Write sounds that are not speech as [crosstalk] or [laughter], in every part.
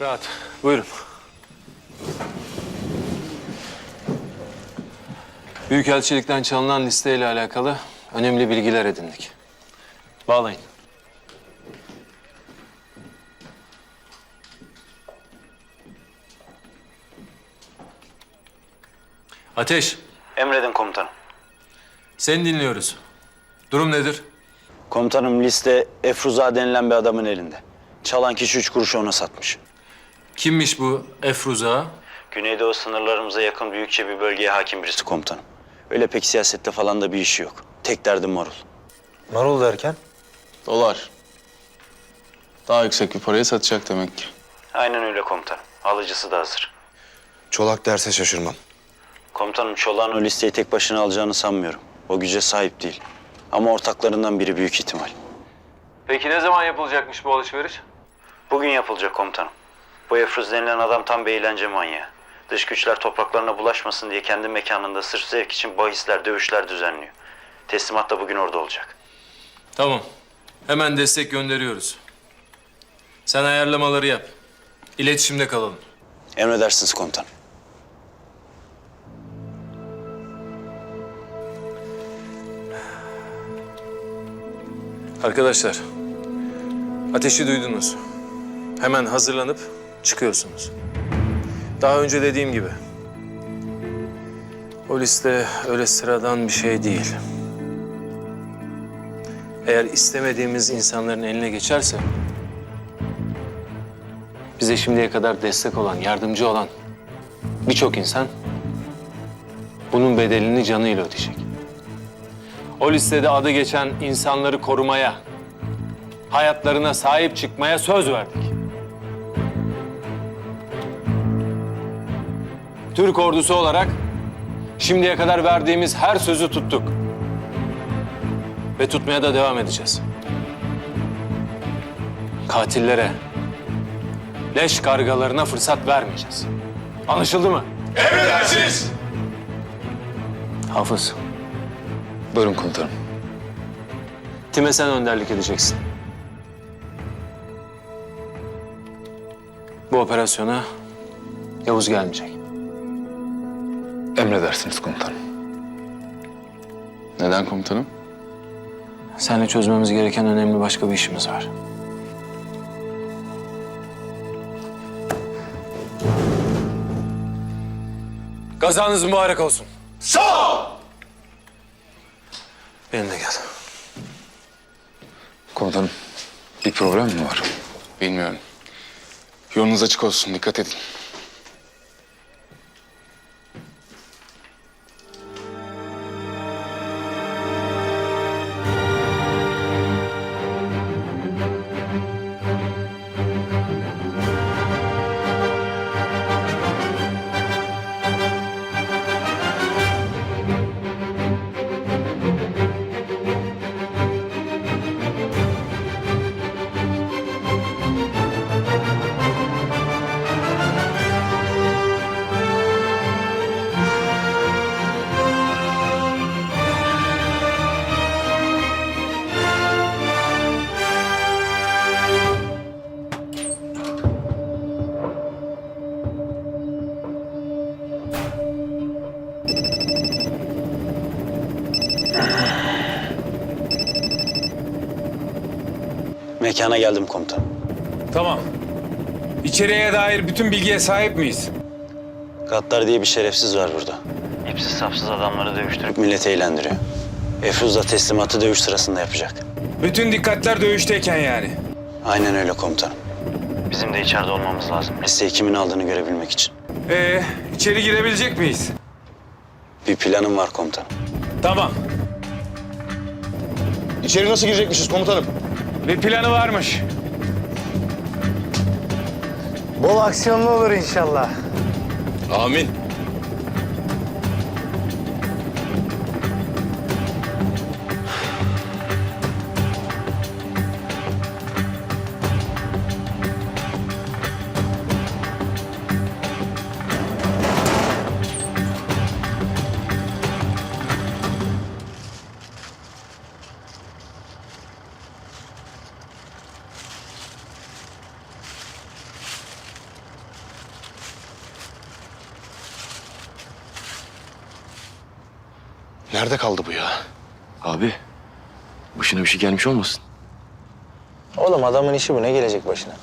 Rahat. Buyurun. Büyükelçilikten çalınan listeyle alakalı önemli bilgiler edindik. Bağlayın. Ateş, Emredin komutanım. seni dinliyoruz. Durum nedir? Komutanım liste Efruza denilen bir adamın elinde. Çalan kişi üç kuruşu ona satmış. Kimmiş bu Efruza? Güneydoğu sınırlarımıza yakın büyükçe bir bölgeye hakim birisi komutanım. Öyle pek siyasette falan da bir işi yok. Tek derdi marul. Marul derken? Dolar. Daha yüksek bir paraya satacak demek ki. Aynen öyle komutanım. Alıcısı da hazır. Çolak derse şaşırmam. Komutanım Çolak'ın o listeyi tek başına alacağını sanmıyorum. O güce sahip değil. Ama ortaklarından biri büyük ihtimal. Peki ne zaman yapılacakmış bu alışveriş? Bugün yapılacak komutanım. Bu Efruz denilen adam tam bir eğlence manyağı. Dış güçler topraklarına bulaşmasın diye kendi mekanında sırf zevk için bahisler, dövüşler düzenliyor. Teslimat da bugün orada olacak. Tamam. Hemen destek gönderiyoruz. Sen ayarlamaları yap. İletişimde kalalım. Emredersiniz komutanım. Arkadaşlar, ateşi duydunuz. Hemen hazırlanıp çıkıyorsunuz. Daha önce dediğim gibi. O liste öyle sıradan bir şey değil. Eğer istemediğimiz insanların eline geçerse... ...bize şimdiye kadar destek olan, yardımcı olan birçok insan... ...bunun bedelini canıyla ödeyecek. O listede adı geçen insanları korumaya, hayatlarına sahip çıkmaya söz verdik. Türk ordusu olarak şimdiye kadar verdiğimiz her sözü tuttuk. Ve tutmaya da devam edeceğiz. Katillere, leş kargalarına fırsat vermeyeceğiz. Anlaşıldı mı? Emredersiniz. Hafız, Buyurun komutanım. time sen önderlik edeceksin. Bu operasyona Yavuz gelmeyecek. Emredersiniz komutanım. Neden komutanım? Seninle çözmemiz gereken önemli başka bir işimiz var. Kazanız mübarek olsun. Sağ ol. Benimle gel. Komutanım bir problem mi var? Bilmiyorum. Yolunuz açık olsun dikkat edin. Mekana geldim komutanım. Tamam. İçeriye dair bütün bilgiye sahip miyiz? Gattar diye bir şerefsiz var burada. İpsiz sapsız adamları dövüştürüp milleti eğlendiriyor. Efruz da teslimatı dövüş sırasında yapacak. Bütün dikkatler dövüşteyken yani. Aynen öyle komutanım. Bizim de içeride olmamız lazım. Listeyi kimin aldığını görebilmek için. Ee, içeri girebilecek miyiz? Bir planım var komutanım. Tamam. İçeri nasıl girecekmişiz komutanım? Bir planı varmış. Bol aksiyonlu olur inşallah. Amin. Nerede kaldı bu ya? Abi, başına bir şey gelmiş olmasın? Oğlum adamın işi bu. Ne gelecek başına?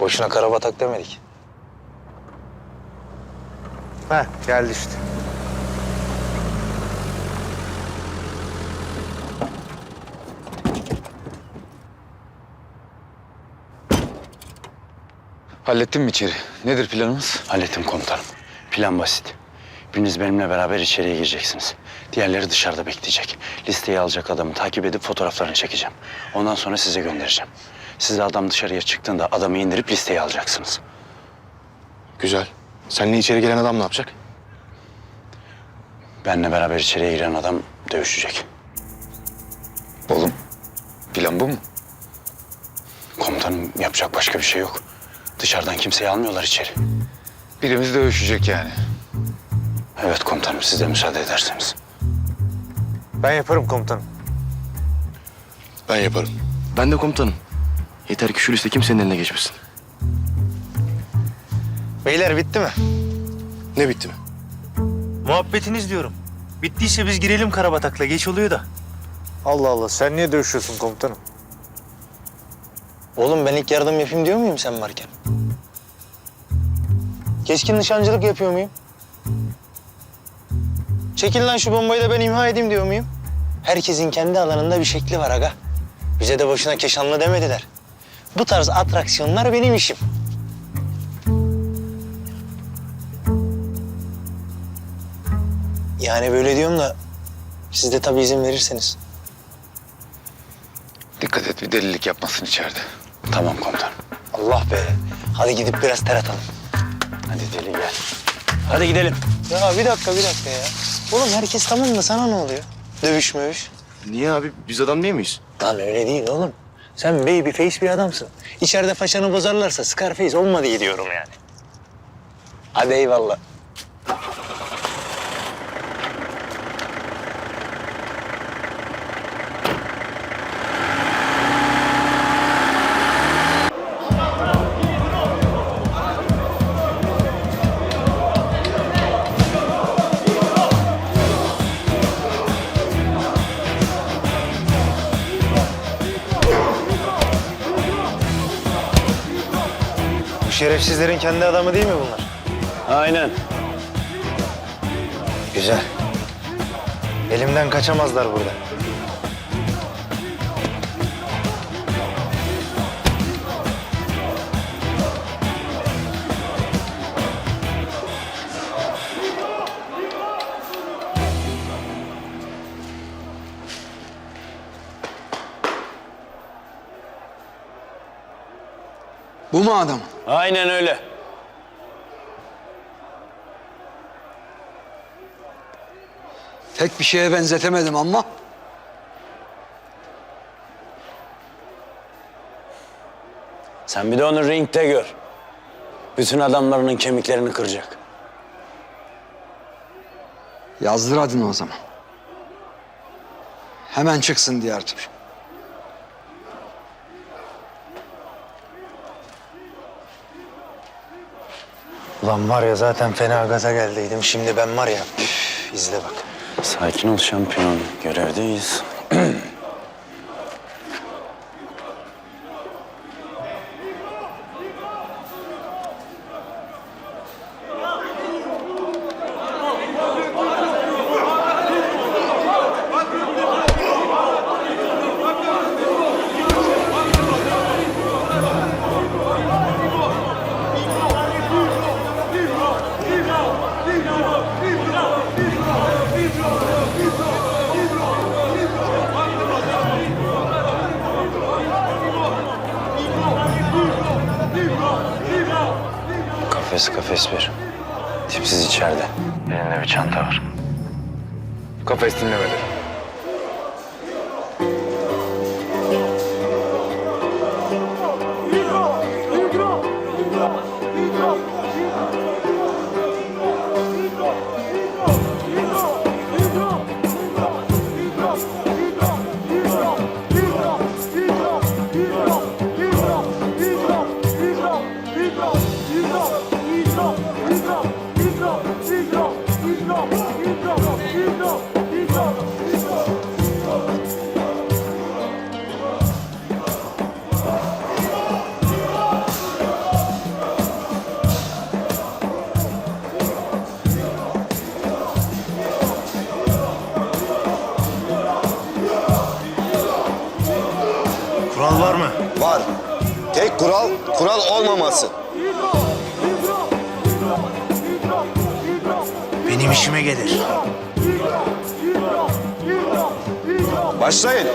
Boşuna karabatak demedik. Heh geldi işte. Hallettin mi içeri? Nedir planımız? Hallettim komutanım. Plan basit. Biriniz benimle beraber içeriye gireceksiniz. Diğerleri dışarıda bekleyecek. Listeyi alacak adamı takip edip fotoğraflarını çekeceğim. Ondan sonra size göndereceğim. Siz de adam dışarıya çıktığında adamı indirip listeyi alacaksınız. Güzel. Seninle içeri gelen adam ne yapacak? Benle beraber içeriye giren adam dövüşecek. Oğlum, plan bu mu? Komutanım yapacak başka bir şey yok. Dışarıdan kimseyi almıyorlar içeri. Birimiz dövüşecek yani. Evet komutanım siz de müsaade ederseniz. Ben yaparım komutanım. Ben yaparım. Ben de komutanım. Yeter ki şu liste kimsenin eline geçmesin. Beyler bitti mi? Ne bitti mi? Muhabbetiniz diyorum. Bittiyse biz girelim karabatakla. Geç oluyor da. Allah Allah. Sen niye dövüşüyorsun komutanım? Oğlum ben ilk yardım yapayım diyor muyum sen varken? Keskin nişancılık yapıyor muyum? Çekil lan şu bombayı da ben imha edeyim diyor muyum? Herkesin kendi alanında bir şekli var aga. Bize de boşuna keşanlı demediler. Bu tarz atraksiyonlar benim işim. Yani böyle diyorum da siz de tabii izin verirseniz. Dikkat et bir delilik yapmasın içeride. Tamam komutanım. Allah be. Hadi gidip biraz ter atalım. Hadi deli gel. Hadi gidelim. Ya bir dakika bir dakika ya. Oğlum herkes tamam da sana ne oluyor? Dövüş mövüş. Niye abi? Biz adam değil miyiz? Lan öyle değil oğlum. Sen baby face bir adamsın. İçeride faşanı bozarlarsa Scarface olma diye diyorum yani. Hadi eyvallah. Şerefsizlerin kendi adamı değil mi bunlar? Aynen. Güzel. Elimden kaçamazlar burada. Bu mu adam? Aynen öyle. Tek bir şeye benzetemedim ama. Sen bir de onu ringde gör. Bütün adamlarının kemiklerini kıracak. Yazdır adını o zaman. Hemen çıksın diğer tur. Ulan var ya zaten fena gaza geldiydim. Şimdi ben var ya üf, izle bak. Sakin ol şampiyon. Görevdeyiz. Kafes dinlemedi. Benim işime gelir. Başlayın.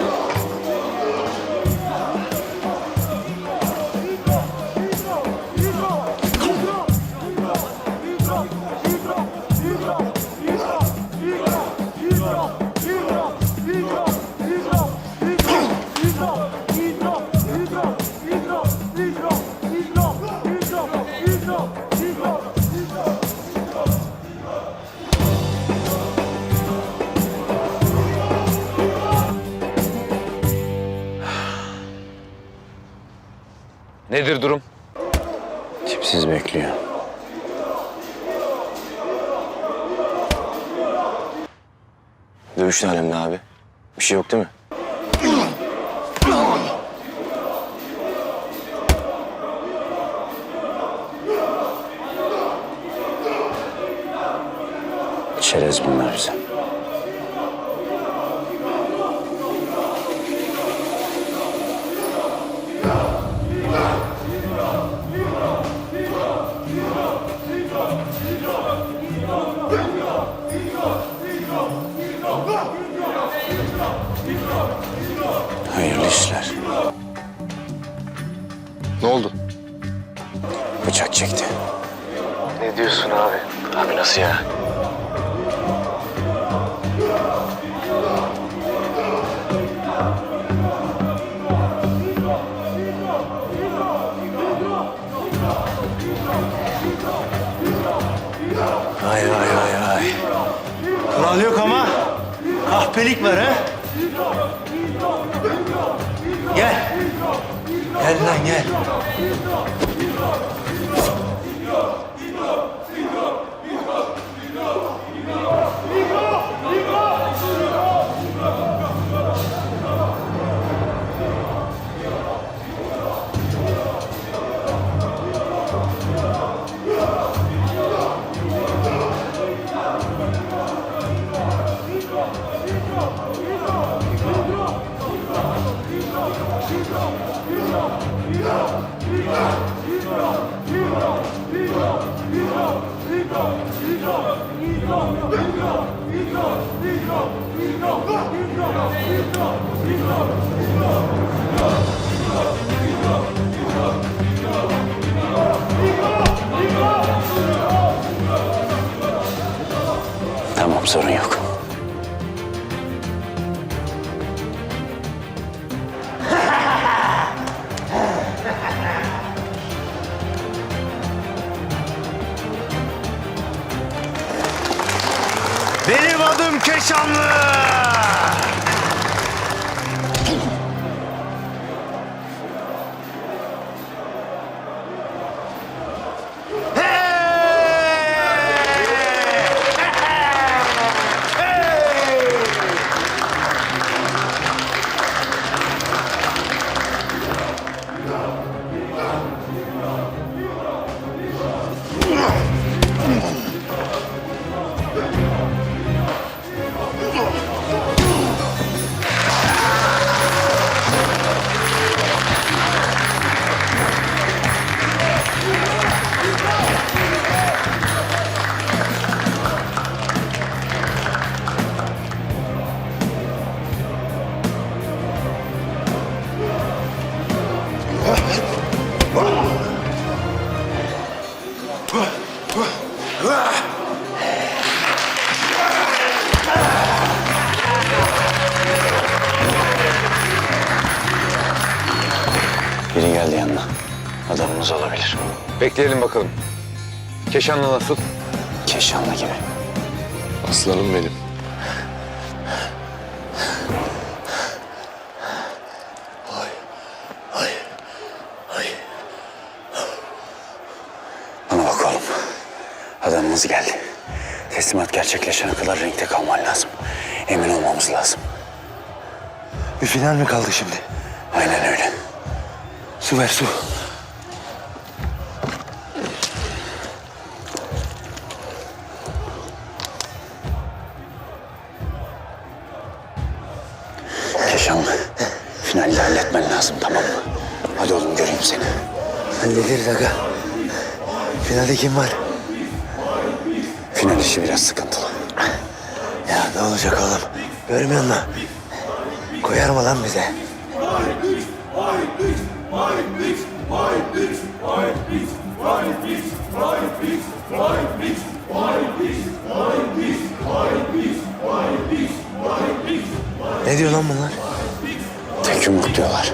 Nedir durum? Tipsiz bekliyor. Dövüştü halimde abi. Bir şey yok değil mi? Çerez bunlar bize. Hayırlı işler. Ne oldu? Bıçak çekti. Ne diyorsun abi? Abi nasıl ya? Vay vay vay vay. Kural yok ama kahpelik var ha? Gel lan gel. Tamam sorun yok. Biri geldi yanına. Adamımız olabilir. Bekleyelim bakalım. Keşanlı nasıl? Keşanlı gibi. Aslanım benim. Bana bak oğlum. Adamımız geldi. Teslimat gerçekleşene kadar renkte kalman lazım. Emin olmamız lazım. Bir final mi kaldı şimdi? Aynen öyle. Su ver su. Keşanlı. Finalde halletmen lazım tamam mı? Hadi oğlum göreyim seni. Hallederiz aga. Finalde kim var? Final işi biraz sıkıntılı. Ya ne olacak oğlum? Görmüyor musun? Koyar mı lan bize? Ne diyor lan bunlar? Tek yumruk diyorlar.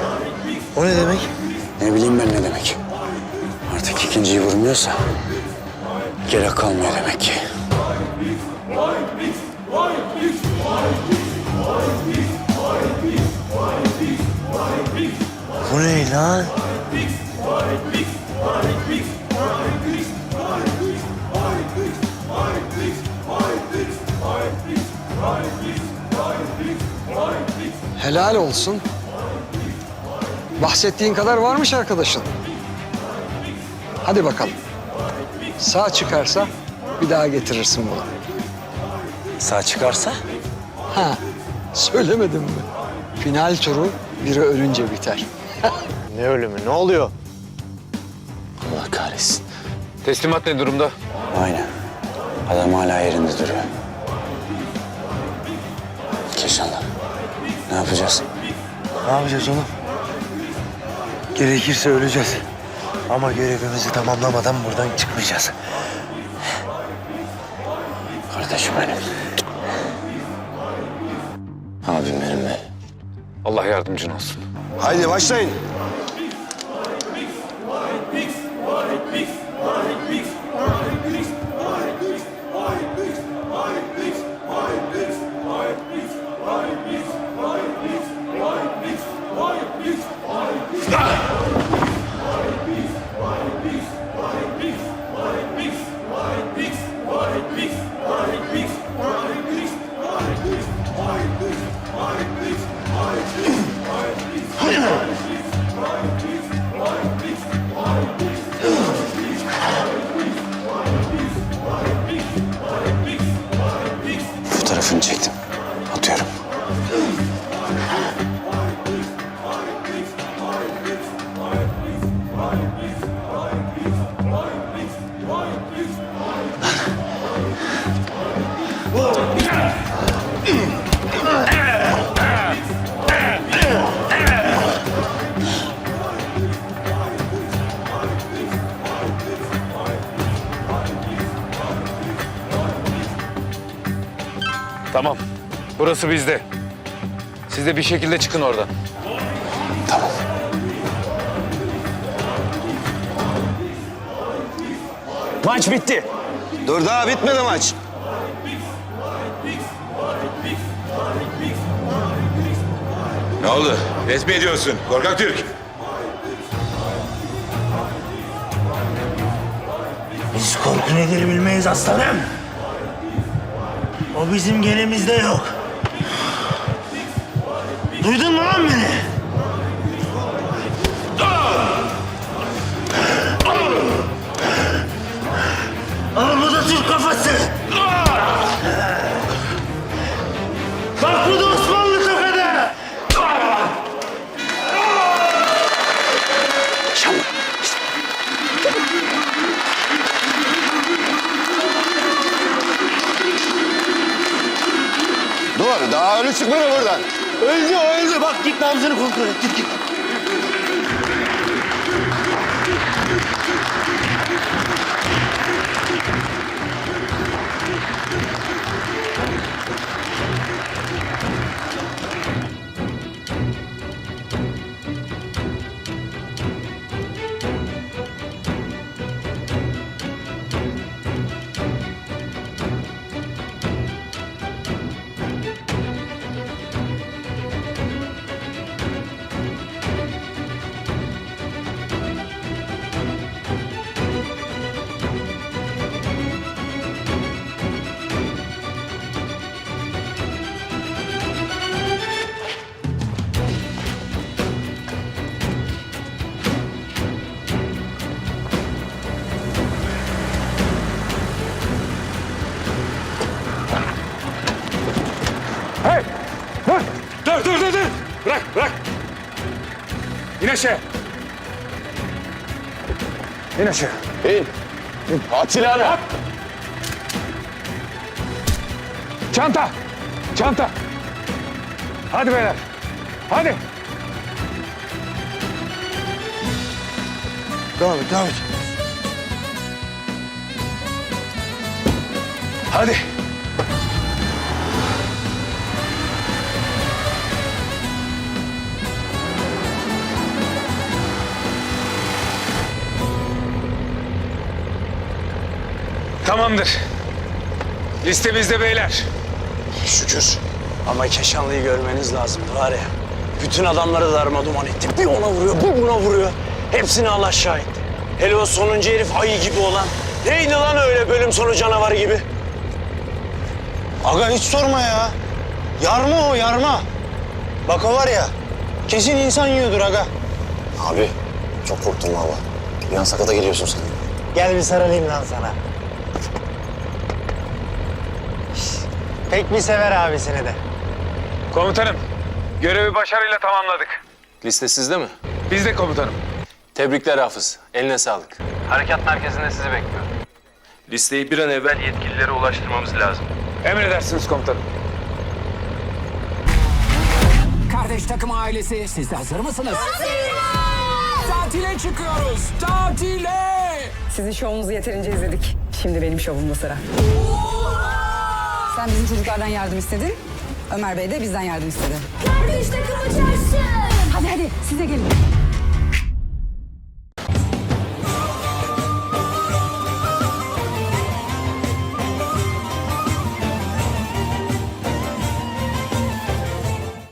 O ne demek? Ne bileyim ben ne demek. Artık ikinciyi vurmuyorsa gerek kalmıyor demek ki. Ne lan? Helal olsun. Bahsettiğin kadar varmış arkadaşın. Hadi bakalım. Sağ çıkarsa bir daha getirirsin bunu. Sağ çıkarsa? Ha, söylemedim mi? Final turu biri ölünce biter. [laughs] Ne ölümü? Ne oluyor? Allah kahretsin. Teslimat ne durumda? Aynen. Adam hala yerinde duruyor. Keşanlı. Ne yapacağız? Ne yapacağız oğlum? Gerekirse öleceğiz. Ama görevimizi tamamlamadan buradan çıkmayacağız. Kardeşim benim. Abim benim be. Allah yardımcın olsun. Haydi başlayın. Tamam. Burası bizde. Siz de bir şekilde çıkın oradan. Tamam. Maç bitti. Dur daha bitmedi maç. Ne oldu? Resmi ediyorsun. Korkak Türk. Biz korku nedir bilmeyiz aslanım. O bizim gelimizde yok. Duydun mu lan beni? Daha ölü çıkmadı buradan. Öldü öldü. Bak git nabzını kontrol et. Git git. Aşağı. İn aşağı. İn. At silahını. Çanta! Çanta! Hadi beyler. Hadi. Devam et, devam et. Hadi. Tamamdır. Liste bizde beyler. Şükür. Ama Keşanlı'yı görmeniz lazım var ya. Bütün adamları darma duman etti. Bir ona vuruyor, bir buna vuruyor. Hepsini Allah şahit. Hele o sonuncu herif ayı gibi olan. Neydi lan öyle bölüm sonu canavarı gibi? Aga hiç sorma ya. Yarma o yarma. Bak o var ya. Kesin insan yiyordur aga. Abi çok korktum valla. Bir an sakata geliyorsun sen. Gel bir sarılayım lan sana. Pek bir sever abisini de. Komutanım, görevi başarıyla tamamladık. Liste sizde mi? Biz de komutanım. Tebrikler Hafız. Eline sağlık. Harekat merkezinde sizi bekliyor. Listeyi bir an evvel yetkililere ulaştırmamız lazım. Emredersiniz komutanım. Kardeş takım ailesi siz de hazır mısınız? Tatile çıkıyoruz. Tatile. Sizin şovunuzu yeterince izledik. Şimdi benim şovumda sıra. Sen bizim çocuklardan yardım istedin. Ömer Bey de bizden yardım istedi. Kardeş takımı çarşı. Hadi hadi size gelin.